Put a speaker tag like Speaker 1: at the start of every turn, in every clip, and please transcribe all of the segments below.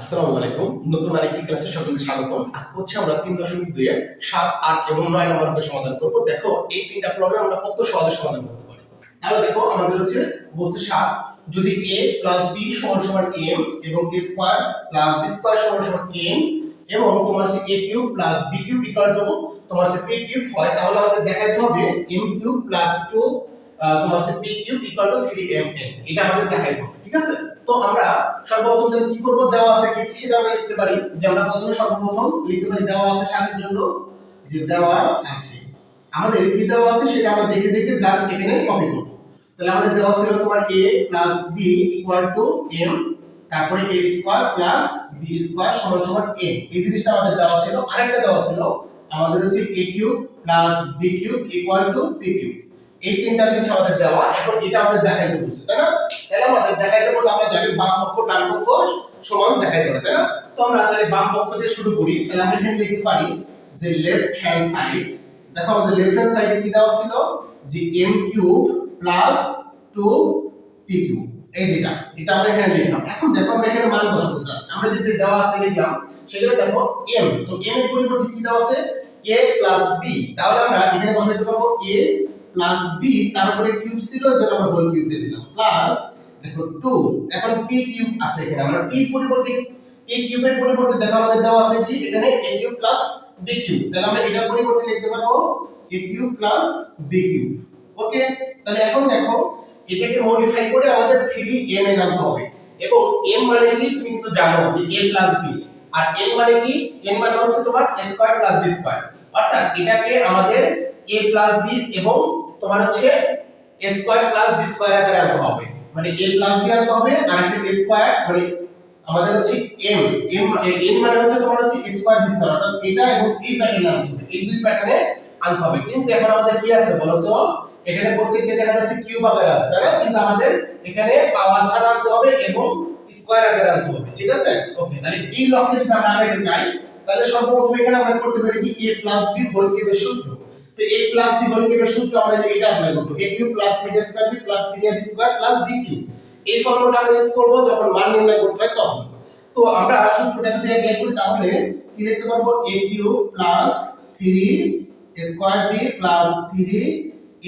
Speaker 1: আসসালামু আলাইকুম। নতুন আরেকটি ক্লাসে সকলকে স্বাগতম। আজকে হচ্ছে আমরা তিন দশমিক দুই সাত, আট এবং নয় নম্বর অঙ্কের সমাধান করব। দেখো, এই তিনটা প্রবলেম আমরা কত সহজে সমাধান করতে পারি। তাহলে দেখো, আমাদের হচ্ছে বলছে সাত। যদি এ প্লাস বি সমান সমান এম এবং A square plus B square সমান সমান এম এবং তোমার হচ্ছে A cube plus B cube equal to তোমার হচ্ছে পি কিউব হয়, তাহলে আমাদের দেখাইতে হবে এম কিউব প্লাস টু তোমার হচ্ছে P cube equal to three M N এটা আমাদের দেখাইতে হবে, ঠিক আছে? তো আমরা সর্বপ্রথম তাহলে কি করব? দেওয়া আছে কি? সেটা আমরা লিখতে পারি? যে আমরা প্রথমে সর্বপ্রথম লিখতে পারি, দেওয়া আছে সাতের জন্য যে দেওয়া আছে। আমাদের কি দেওয়া আছে সেটা আমরা দেখে দেখে জাস্ট এখানে কপি করব। তাহলে আমাদের দেওয়া ছিল তোমার a plus b equal to m, তারপরে a square plus b square সমান সমান m এই জিনিসটা আমাদের দেওয়া ছিল। আরেকটা দেওয়া ছিল, আমাদের হচ্ছে a cube plus b cube equal to p cube এই তিনটা জিনিস আমাদের দেওয়া। এখন এটা আমাদের দেখাইতে বলছে, তাই না? তাহলে আমাদের দেখাইতে বলতে আমরা জানি বাম পক্ষ, ডান পক্ষ সমান দেখাইতে হবে, তাই না? তো আমরা তাহলে বাম পক্ষ দিয়ে শুরু করি। তাহলে আমরা এখানে লিখতে পারি যে লেফট হ্যান্ড সাইড দেখো আমাদের লেফট হ্যান্ড সাইডে কি দেওয়া ছিল? যে m cube plus 2 p cube এই যেটা, এটা আমরা এখানে লিখলাম। এখন দেখো আমরা এখানে মান বসাবো জাস্ট আমরা যেটা দেওয়া আছে লিখলাম, সেখানে দেখো m, তো m এর পরিবর্তে কি দেওয়া আছে? a প্লাস b, তাহলে আমরা এখানে বসাইতে পারব a প্লাস বি তার উপরে কিউব ছিল যেটা আমরা হোল কিউব দিয়ে দিলাম। প্লাস দেখো 2 এখন পি কিউব আছে এখানে। আমরা পি পরিবর্তে পি কিউবের পরিবর্তে দেখো আমাদের দেওয়া আছে কি এখানে a cube plus B cube তাহলে আমরা এটার পরিবর্তে লিখতে পারব a cube plus B cube okay তাহলে এখন দেখো, এটাকে মডিফাই করে আমাদের 3m এ আনতে হবে। এবং m মানে কি? তুমি কিন্তু জানো যে a প্লাস b আর n মানে কি? N মানে হচ্ছে তোমার a square plus b square অর্থাৎ এটাকে আমাদের a প্লাস b এবং তোমার হচ্ছে a square plus b square আকারে আনতে হবে। মানে a প্লাস b আনতে হবে, আর একটা a স্কয়ার মানে আমাদের হচ্ছে m m n মানে হচ্ছে তোমার হচ্ছে a স্কয়ার b স্কয়ার অর্থাৎ এটা এবং এই প্যাটার্নে আনতে হবে। এই দুই প্যাটার্নে আনতে হবে। কিন্তু এখন আমাদের কি আছে বলো তো? এখানে প্রত্যেকটা দেখা যাচ্ছে কিউব আকারে আছে, তাই না? কিন্তু আমাদের এখানে পাওয়ার ছাড়া আনতে হবে এবং স্কয়ার আকারে আনতে হবে, ঠিক আছে? ওকে তাহলে এই লক্ষ্যে যদি আমরা আগাইতে চাই তাহলে সর্বপ্রথম এখানে আমরা করতে পারি কি? a প্লাস b হোল কিউবের সূত্র। তো a প্লাস b হোল কিউবের সূত্র আমরা যে এটা অ্যাপ্লাই করব। A cube plus b square b plus 3ab square plus b cube. এই ফর্মুলাটা আমরা ইউজ করব যখন মান নির্ণয় করতে হয় তখন। তো আমরা সূত্রটা যদি অ্যাপ্লাই করি তাহলে কি দেখতে পারব? A cube plus 3 square b plus 3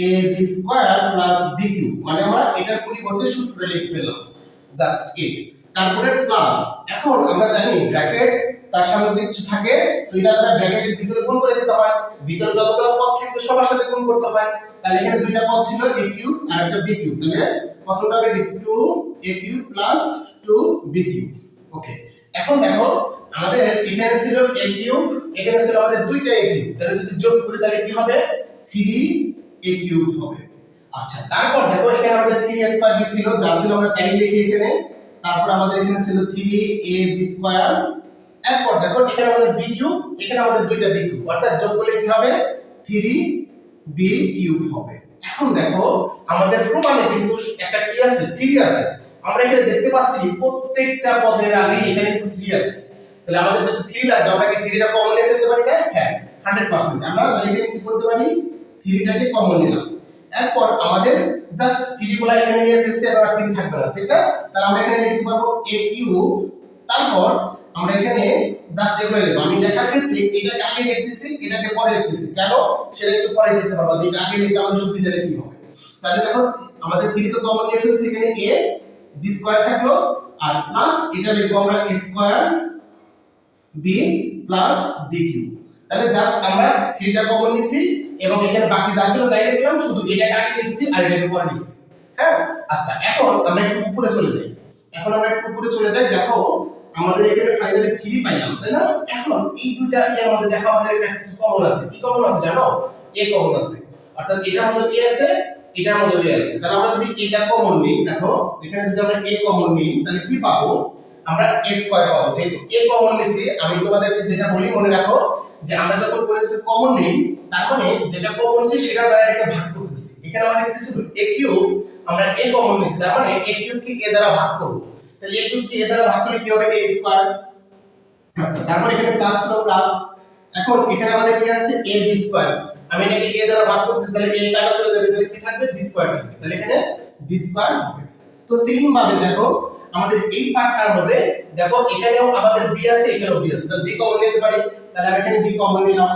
Speaker 1: a b square plus b cube. মানে আমরা এটার পরিবর্তে সূত্রটা লিখে ফেললাম। জাস্ট it তারপরে প্লাস এখন আমরা জানি ব্র্যাকেট তার সামনে যদি কিছু থাকে, তো এটা দ্বারা ব্র্যাকেটের ভিতরে গুণ করে দিতে হয়। ভিতরে যতগুলো পদ থাকবে, সবার সাথে গুণ করতে হয়। তাহলে এখানে দুইটা পদ ছিল, a কিউব আর একটা b কিউব তাহলে কতটা হবে? 2 a cube plus 2 b cube okay এখন দেখো, আমাদের এখানে ছিল a কিউব এখানে ছিল আমাদের দুইটা a কিউব তাহলে যদি যোগ করি, তাহলে কি হবে? 3 a কিউব হবে। আচ্ছা তারপর দেখো, এখানে আমাদের 3 স্কয়ার b ছিল, যা ছিল আমরা তাই লিখি এখানে। তারপর আমাদের এখানে ছিল 3 a b স্কয়ার এরপর দেখো, এখানে আমাদের b কিউব এখানে আমাদের দুইটা b কিউব অর্থাৎ যোগ করলে কি হবে? 3 b কিউব হবে। এখন দেখো, আমাদের প্রমাণে কিন্তু একটা কি আছে? 3 আছে। আমরা এখানে দেখতে পাচ্ছি প্রত্যেকটা পদের আগে এখানে কিন্তু 3 আছে। তাহলে আমাদের যদি 3 লাগবে আমরা কি 3 টা কমন নিয়ে ফেলতে পারি না? হ্যাঁ 100% আমরা তাহলে এখানে কি করতে পারি? 3 টাকে কমন নিলাম। এরপর আমাদের জাস্ট 3 গুলা এখানে নিয়ে ফেলছি, এবার আর 3 থাকবে না, ঠিক না? তাহলে আমরা এখানে লিখতে পারব a কিউব তারপর আমরা এখানে জাস্ট এগুলো লিখব আমি দেখার ক্ষেত্রে এটাকে আগে লিখতেছি এটাকে পরে লিখতেছি কেন? সেটা একটু পরে দেখতে পারব যে এটা আগে লিখলে আমাদের সুবিধাটা কি হবে। তাহলে দেখো, আমাদের 3 তো কমন ফেলছি এখানে a, b স্কয়ার থাকল, আর প্লাস এটা লিখব আমরা a square b plus b cube তাহলে জাস্ট আমরা থ্রিটা কমন নিছি, এবং এখানে বাকি যা ছিল তাই লিখলাম, শুধু এটাকে আগে লিখছি আর এটাকে পরে লিখছি। হ্যাঁ? আচ্ছা এখন আমরা একটু উপরে চলে যাই। এখন আমরা একটু উপরে চলে যাই, দেখো আমাদের এখানে ফাইনালি 3 পাইলাম, তাই না? এখন এই দুইটা এর মধ্যে দেখো আমাদের একটা কিছু কমন আছে। কি কমন আছে জানো? A কমন আছে। অর্থাৎ এটার মধ্যে a আছে, এটার মধ্যে a আছে। তাহলে আমরা যদি এটা কমন নিই, দেখো, এখানে যদি আমরা a কমন নিই, তাহলে কি পাবো? আমরা a স্কয়ার পাবো। যেহেতু a কমন নিছি আমি তোমাদেরকে যেটা বলি, মনে রাখো যে আমরা যখন কোনো কিছু কমন নিই, তার মানে যেটা কমন নিছি সেটা দ্বারা এটাকে ভাগ করতেছি। এখানে আমাদের কিছু a কিউব আমরা এ কমন নিছি তার মানে a কিউব কি এ দ্বারা ভাগ করব। তাহলে a কিউব a দ্বারা ভাগ করলে কি হবে? a স্কয়ার আচ্ছা তারপর এখানে প্লাস ছিল প্লাস এখন এখানে আমাদের কি আছে? a b স্কয়ার আমি এটাকে a দ্বারা ভাগ করতেছি, তাহলে a কাটা চলে যাবে, তাহলে কি থাকবে? b স্কয়ার থাকবে। তাহলে এখানে b স্কয়ার হবে। তো সেম ভাবে দেখো, আমাদের এই পার্টটার মধ্যে দেখো, এখানেও আমাদের বি আছে, এখানেও বি আছে। তাহলে বি কমন নিতে পারি। তাহলে আমি এখানে বি কমন নিলাম।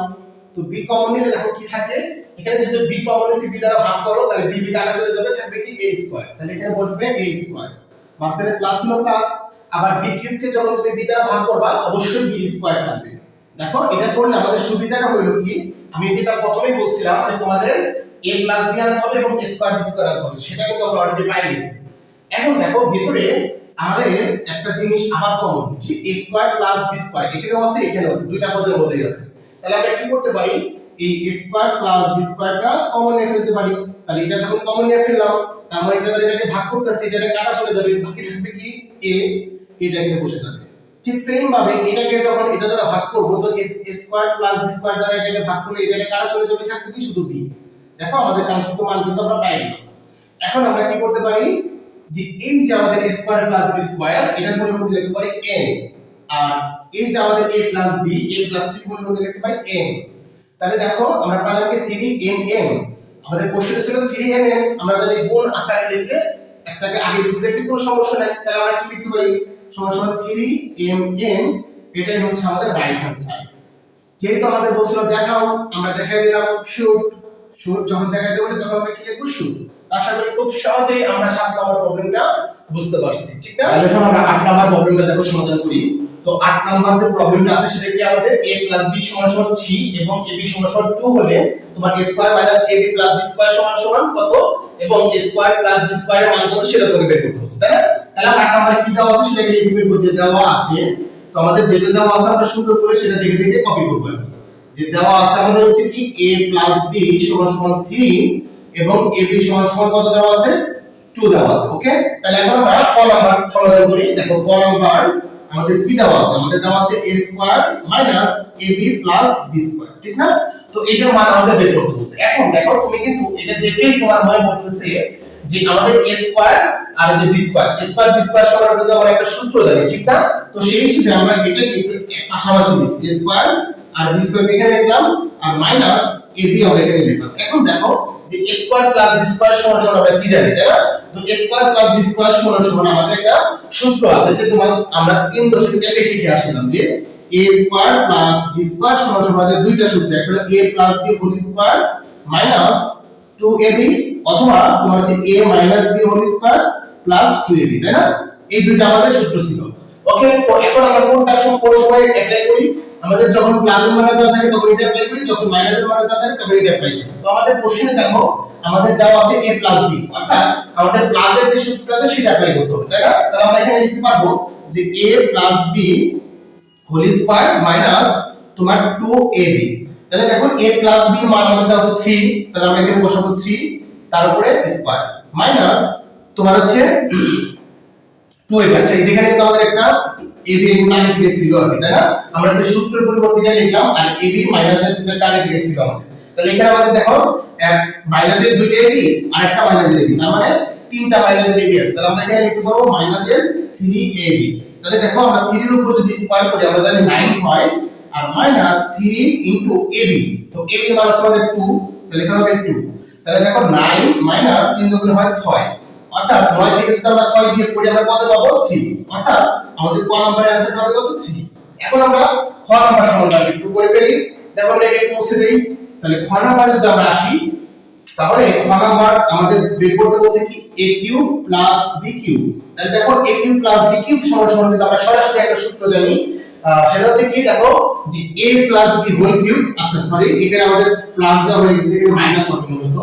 Speaker 1: তো বি কমন নিলে দেখো কি থাকে? এখানে যদি বি কমন নিছি বি দ্বারা ভাগ করো, তাহলে বি বি কাটা চলে যাবে, থাকবে কি? a স্কয়ার তাহলে এখানে বসবে a স্কয়ার মাঝখানে প্লাস হলো প্লাস আবার বি কিউব কে যখন তুমি বি দ্বারা ভাগ করবা, অবশ্যই বি স্কয়ার থাকবে। দেখো, এটা করলে আমাদের সুবিধাটা হলো কি? আমি যেটা প্রথমেই বলছিলাম যে তোমাদের a প্লাস বি আনতে হবে এবং স্কয়ার বি স্কয়ার আনতে হবে। সেটা কিন্তু আমরা অলরেডি পাই গেছি। এখন দেখো, ভিতরে আমাদের একটা জিনিস আবার কমন যে a square plus B square এখানেও আছে এখানেও আছে, দুইটা পদের মধ্যেই আছে। তাহলে আমরা কি করতে পারি? এই স্কয়ার প্লাস বি স্কয়ারটা কমন নিয়ে ফেলতে পারি। তাহলে এটা যখন কমন নিয়ে ফেললাম মানে এটা এটাকে ভাগ করতেছি, এটা কাটা চলে যাবে, বাকি থাকবে কি? A এটা এখানে বসে যাবে। ঠিক সেম ভাবে এটাকে যখন এটা দ্বারা ভাগ করব, তো a square plus B square দ্বারা এটাকে ভাগ করলে এটাকে কাটা চলে যাবে, থাকবে কি? শুধু b দেখো আমাদের কাঙ্ক্ষিত মান কিন্তু আমরা পাই গেলাম এখন আমরা কি করতে পারি? যে এই যে আমাদের স্কয়ার প্লাস b স্কয়ার এটার পরিবর্তে লিখতে পারি n আর এই যে আমাদের a plus b, a plus b পরিবর্তে লিখতে পারি n তাহলে দেখো, আমরা পেলাম কি? 3nm আমাদের কোশ্চেন ছিল 3nm আমরা যদি গুণ আকারে লিখলে একটাকে আগে পিছিয়ে লিখলে কোনো সমস্যা নাই। তাহলে আমরা কি লিখতে পারি? সমান সমান 3mm এটাই হচ্ছে আমাদের রাইট হ্যান্ড সাইড যেহেতু আমাদের বলছিল দেখাও, আমরা দেখাই দিলাম শুট শুট যখন দেখাই দেবো, তখন আমরা কি লিখব? শুট আশা করি খুব সহজেই আমরা সাত নম্বর প্রবলেমটা বুঝতে পারছি, ঠিক না? তাহলে এখন আমরা আট নম্বর প্রবলেমটা দেখো সমাধান করি। তো আট নম্বর যে প্রবলেমটা আছে সেটা কি আমাদের a b সমান সমান 3 এবং ab সমান সমান 2 হলে তোমার a square minus ab plus b square সমান কত? এবং a স্কয়ার প্লাস b স্কয়ারের মান কত সেটা তোমাকে বের করতে হবে, তাই না? তাহলে আট নম্বরে কি দেওয়া আছে সেটাকে লিখে বের করতে দেওয়া আছে, তো আমাদের যেটা দেওয়া আছে আমরা সুন্দর করে সেটা দেখে দেখে কপি করব যে দেওয়া আছে আমাদের হচ্ছে কি, a b সমান সমান 3 এবং ab সমান কত দেওয়া আছে? 2 দেওয়া আছে ওকে তাহলে এখন আমরা ক নাম্বার সমাধান করি। দেখো, ক নাম্বার আমাদের কি দেওয়া আছে? আমাদের দেওয়া আছে a square minus ab plus b square ঠিক না? তো এটার মান আমাদের বের করতে বলছে। এখন দেখো, তুমি কিন্তু এটা দেখেই তোমার মনে পড়তেছে যে আমাদের a স্কয়ার আর যে b square a square b square সমান কিন্তু আমরা একটা সূত্র জানি ঠিক না? তো সেই হিসেবে আমরা এটাকে একটু পাশাপাশি লিখি a স্কয়ার আর b স্কয়ার এখানে লিখলাম, আর মাইনাস ab আমরা এখানে লিখলাম। এখন দেখো যে a square plus b square সমান সমান আমরা কি জানি, তাই না? তো a square plus b square সমান সমান আমাদের একটা সূত্র আছে যে তোমার, আমরা তিন দশমিক একে শিখে আসলাম যে a square plus b square সমান সমান আমাদের দুইটা সূত্র একটা হলো a plus b whole square minus 2ab অথবা তোমার হচ্ছে a minus b whole square plus 2ab তাই না? এই দুইটা আমাদের সূত্র ছিল। ওকে তো এখন আমরা কোনটা সব কোন সময় অ্যাপ্লাই করি? আমাদের যখন প্লাসের মানে দেওয়া থাকে, তখন এটা অ্যাপ্লাই করি, যখন মাইনাসের মানে দেওয়া থাকে, তখন এটা অ্যাপ্লাই করি। তো আমাদের কোশ্চেনে দেখো, আমাদের দেওয়া আছে a প্লাস b, অর্থাৎ আমাদের প্লাসের যে সূত্রটা আছে, সেটা অ্যাপ্লাই করতে হবে, তাই না? তাহলে আমরা এখানে লিখতে পারব যে a plus b whole square minus তোমার 2ab তাহলে দেখো, a প্লাস b মান আমাদের দেওয়া আছে 3 তাহলে আমরা এখানে বসাবো 3 তার উপরে স্কয়ার মাইনাস তোমার হচ্ছে 2ab আচ্ছা যেখানে কিন্তু আমাদের একটা ab এর আগে থেকে ছিল আর তাই না? আমরা যে সূত্রের পরিবর্তে লিখলাম আর ab মাইনাসের ভিতরে আগে থেকে ছিল আমাদের। তাহলে এখানে আমাদের দেখো, এক মাইনাসের দুইটা ab আর একটা মাইনাসের ab তার মানে তিনটা মাইনাসের ab আছে। তাহলে আমরা এখানে লিখতে পারব মাইনাসের 3ab তাহলে দেখো, আমরা 3 এর উপর যদি স্কয়ার করি, আমরা জানি 9 হয়, আর মাইনাস 3 ইনটু ab তো ab এর মান হচ্ছে আমাদের 2 তাহলে এখানে হবে 2 তাহলে দেখো 9 মাইনাস 3 দুগুণে হয় 6 অর্থাৎ 9 থেকে যদি আমরা 6 দিয়ে করি আমরা কত পাবো? 3 অর্থাৎ আমাদের ক নম্বরের অ্যানসার হবে কত 3 এখন আমরা খ নম্বর সমাধান একটু করে ফেলি। দেখো এটা একটু মুছে দেই। তাহলে খ নম্বরে যদি আমরা আসি, তাহলে খ নাম্বার আমাদের বের করতে বলছে কি? A cube plus b cube. তাহলে দেখো, a cube plus b cube সমান সমান কিন্তু আমরা সরাসরি একটা সূত্র জানি সেটা হচ্ছে কি? দেখো, যে a plus b whole cube আচ্ছা সরি এখানে আমাদের প্লাস দেওয়া হয়ে গেছে, এখানে মাইনাস হবে মূলত।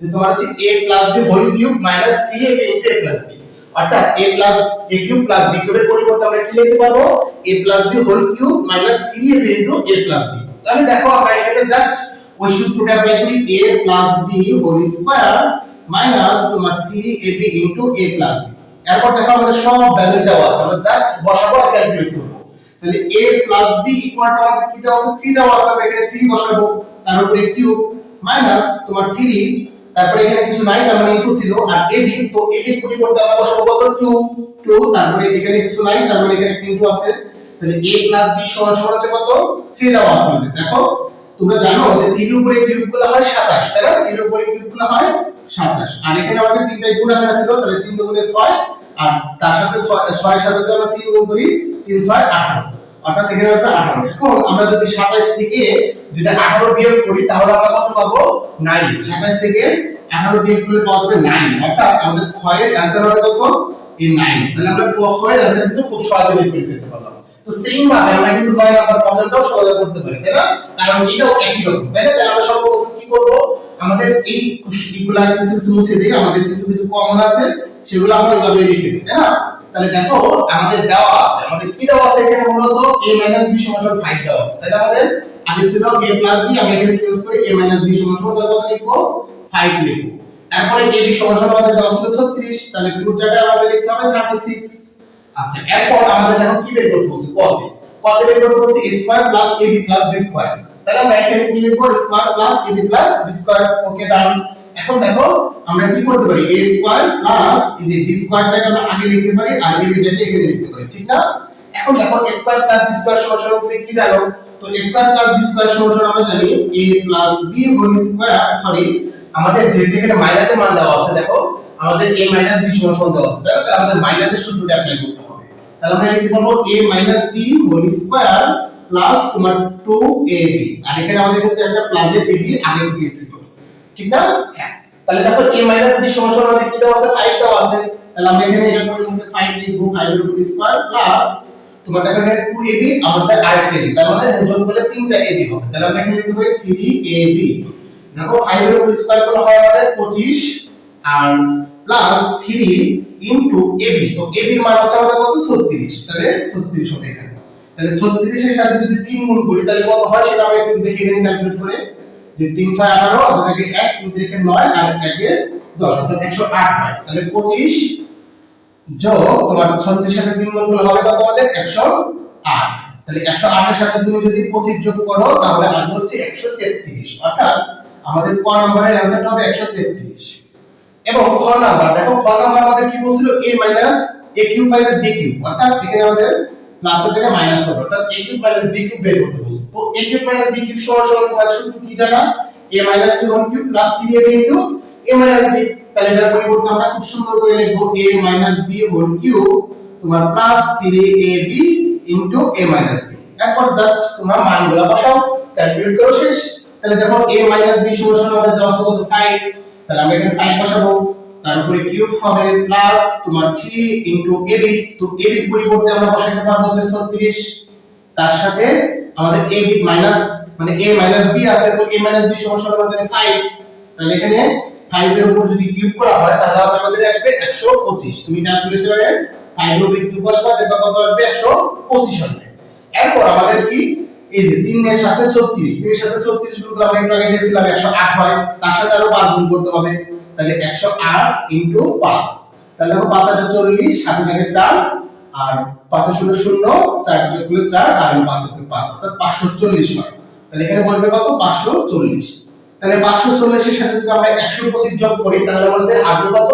Speaker 1: যে তোমার হচ্ছে a plus b whole cube minus 3ab into a plus b অর্থাৎ a plus a cube plus b কিউবের পরিবর্তে আমরা কি লিখতে পারব? A plus b whole cube minus 3ab into a plus b তাহলে দেখো আমরা এখানে জাস্ট ওই সূত্রটা অ্যাপ্লাই করি, a plus b whole square minus তোমার 3ab into a plus b এরপর দেখো আমাদের সব ভ্যালু দেওয়া আছে, আমরা জাস্ট বসাবো আর ক্যালকুলেট করব। তাহলে a plus b equal to আমাদের কি দেওয়া আছে? 3 দেওয়া আছে, আমরা এখানে 3 বসাবো। তার উপরে কিউব মাইনাস তোমার 3 তারপরে এখানে কিছু নাই, তার মানে ইনটু ছিল। আর ab তো ab এর পরিবর্তে আমরা বসাবো কত? 2 2 তারপরে এখানে কিছু নাই, তার মানে এখানে ইনটু আছে। তাহলে a প্লাস b সমান সমান হচ্ছে কত? 3 দেওয়া আছে আমাদের। দেখো, তোমরা জানো যে 3 এর উপরে কিউবগুলো হয় 27 তাই না? 3 এর উপরে কিউবগুলো হয় 27 আর এখানে আমাদের তিনটাই গুণাকার ছিল, তাহলে 3 দুগুণে 6 আর তার সাথে ছয়, ছয়ের সাথে আমরা তিন গুণ করি, তিন, ছয়, আঠারো। অর্থাৎ এখানে আসবে আঠারো। এখন আমরা যদি সাতাইশ থেকে যদি আঠারো বিয়োগ করি, তাহলে আমরা কত পাবো? নাইন। সাতাইশ থেকে আঠারো বিয়োগ করলে পাওয়া যাবে নাইন। অর্থাৎ আমাদের ক্ষয়ের অ্যান্সার হবে কত? এই নাইন। তাহলে আমরা ক্ষয়ের অ্যান্সার কিন্তু খুব সহজে বের করে ফেলতে পারলাম। তো সেম ভাবে আমরা কিন্তু নয় নাম্বার প্রবলেমটাও সহজে করতে পারি, তাই না? কারণ এটাও একই রকম, তাই না? তাহলে আমরা সর্বপ্রথম কি করব? আমাদের এই কুশিগুলা কিছু কিছু মুছে দিয়ে আমাদের কিছু কিছু কমন আছে, সেগুলো আমরা এইভাবে লিখে দিই, তাই না? তাহলে দেখো, আমাদের দেওয়া আছে। আমাদের কি দেওয়া আছে এখানে মূলত? A b সমান সমান 5 দেওয়া আছে। তাহলে আমাদের আগে ছিল a b আমি এখানে চেঞ্জ করে, a b তাহলে কত লিখব? 5 লিখব। তারপরে a b আমাদের দেওয়া ছিল 36 তাহলে পুরো জায়গায় আমাদের লিখতে হবে 36 আচ্ছা এরপর আমাদের দেখো কি বের করতে বলছে? কতে কতে বের করতে বলছে a square plus ab plus b square তাহলে আমরা এখানে কি লিখব? Square plus ab plus b square okay done এখন দেখো, আমরা কি করতে পারি? A স্কয়ার প্লাস এই যে b স্কয়ারটাকে আমরা আগে লিখতে পারি, আর ab টাকে এখানে লিখতে পারি, ঠিক না? এখন দেখো, a square plus b square সমান সমান তুমি কি জানো? তো a square plus b square সমান সমান আমরা জানি, a plus b whole square sorry আমাদের যে যেখানে মাইনাসের মান দেওয়া আছে, দেখো, আমাদের a মাইনাস b সমান সমান দেওয়া আছে, তাহলে আমাদের মাইনাসের সূত্রটা অ্যাপ্লাই করতে হবে। তাহলে আমরা লিখতে পারব a minus b whole square plus তোমার 2ab আর এখানে আমাদের কিন্তু একটা প্লাসের ab আগে থেকে ছিল ঠিক না? হ্যাঁ। তাহলে দেখো a মাইনাস b সমান সমান আমাদের কি দেওয়া আছে? 5 দেওয়া আছে। তাহলে আমরা এখানে এটা পরিবর্তে 5 লিখব 5 এর উপর স্কয়ার প্লাস তোমার দেখো এখানে 2ab আমাদের আরেকটা ab তার মানে যোগ করলে তিনটা ab হবে। তাহলে আমরা এখানে লিখতে পারি 3ab দেখো 5 এর উপর স্কয়ার করলে হয় আমাদের 25 আর প্লাস 3 ইনটু ab তো ab এর মান হচ্ছে আমাদের কত? 36 তাহলে 36 হবে এখানে। তাহলে 36 এর সাথে যদি 3 গুণ করি, তাহলে কত হয়? সেটা আমরা একটু দেখে নিই ক্যালকুলেট করে। যে 3 6 18 অর্থাৎ একে 1 3 থেকে 9 আর একে 10 অর্থাৎ 108 হয়। তাহলে 25 যোগ তোমার 36 এর সাথে 3 গুণ করলে হবে কত আমাদের? 108 তাহলে একশো আটের সাথে তুমি যদি 25 যোগ করো, তাহলে আসবে হচ্ছে 133 অর্থাৎ আমাদের ক নম্বরের অ্যানসারটা হবে 133 এবং খ নাম্বার, দেখো খ নাম্বার আমাদের কি বলছিল? A minus a cube minus b cube অর্থাৎ এখানে আমাদের প্লাস থেকে মাইনাস হবে। অর্থাৎ a cube minus b cube বের করতে বলছে। তো a cube minus b cube সমান সমান তোমার সূত্র কি জানা? A minus b whole cube plus 3ab into a minus b, তাহলে এটার পরিবর্তে আমরা খুব সুন্দর করে লিখব a minus b whole cube তোমার plus 3ab into a minus b এরপর জাস্ট তোমার মানগুলো বসাও ক্যালকুলেট করো শেষ। তাহলে দেখো a মাইনাস b সমান সমান আমাদের দেওয়া আছে কত? 5 তাহলে আমরা এখানে 5 বসাবো। তার উপরে কিউব হবে প্লাস তোমার 3 ইনটু ab তো ab এর পরিবর্তে আমরা বসাইতে পারব হচ্ছে 36 তার সাথে আমাদের ab মাইনাস মানে a মাইনাস b আছে, তো a মাইনাস b সমান সমান আমাদের 5 তাহলে এখানে 5 এর উপর যদি কিউব করা হয়, তাহলে আমাদের আসবে 125 তুমি ক্যালকুলেট করে 5 এর উপরে কিউব বসাবা, দেখবা কত আসবে? 125 আসবে। এরপর আমাদের কি? এই যে 3 এর সাথে 36 3 এর সাথে 36 গুণ করলে আমরা একটু আগে দেখছিলাম 108 হয় তার সাথে আরও 5 গুণ করতে হবে। তাহলে 108 ইনটু 5 তাহলে দেখো 5 আর 40 সাথে থাকে 4 আর 5 এর শূন্য শূন্য 4 যোগ 4 আর 5 এর 5 অর্থাৎ 540 হয়। তাহলে এখানে বসবে কত? 540 তাহলে 540 এর সাথে যদি আমরা 125 যোগ করি, তাহলে আমাদের আসবে কত?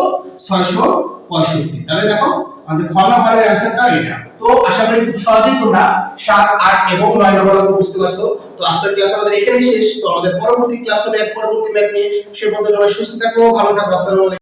Speaker 1: 665 তাহলে দেখো, আমাদের খ নম্বরের অ্যানসারটা এটা। তো আশা করি খুব সহজেই তোমরা 7 8 এবং 9 নম্বর বুঝতে পারছ। তো আজকের ক্লাস আমাদের এখানেই শেষ। তো আমাদের পরবর্তী ক্লাস হবে এক পরবর্তী ম্যাথ নিয়ে। সে পর্যন্ত সবাই সুস্থ থাকো, ভালো থাকো, আসসালামু আলাইকুম।